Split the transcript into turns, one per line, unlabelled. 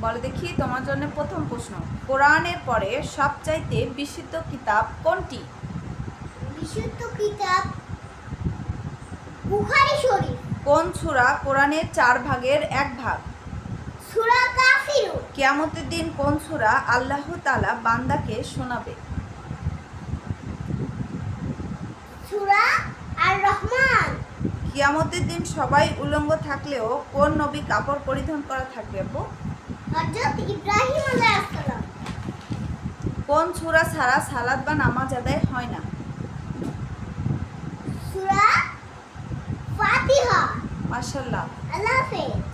বলে দেখি তোমার জন্য প্রথম প্রশ্ন। কোরআনের পরে সবচাইতে বিশুদ্ধ কিতাব কোনটি?
বিশুদ্ধ কিতাব বুখারী শরীফ।
কোন সূরা কোরআনের চার ভাগের এক ভাগ?
সূরা কাফিরুন।
কিয়ামতের দিন কোন সূরা আল্লাহ তাআলা বান্দাকে শোনাবে?
সূরা
কিয়ামতের দিন সবাই উলঙ্গ থাকলেও কোন নবী কাপড় পরিধান করা থাকবে আপু?
হযরত ইব্রাহিম আলাইহিস সালাম।
কোন সূরা ছাড়া সালাদ বা নামাজ আদায় হয় না?
সূরা ফাতিহা।
মাশাল্লাহ
আল্লাহ হাফেজ।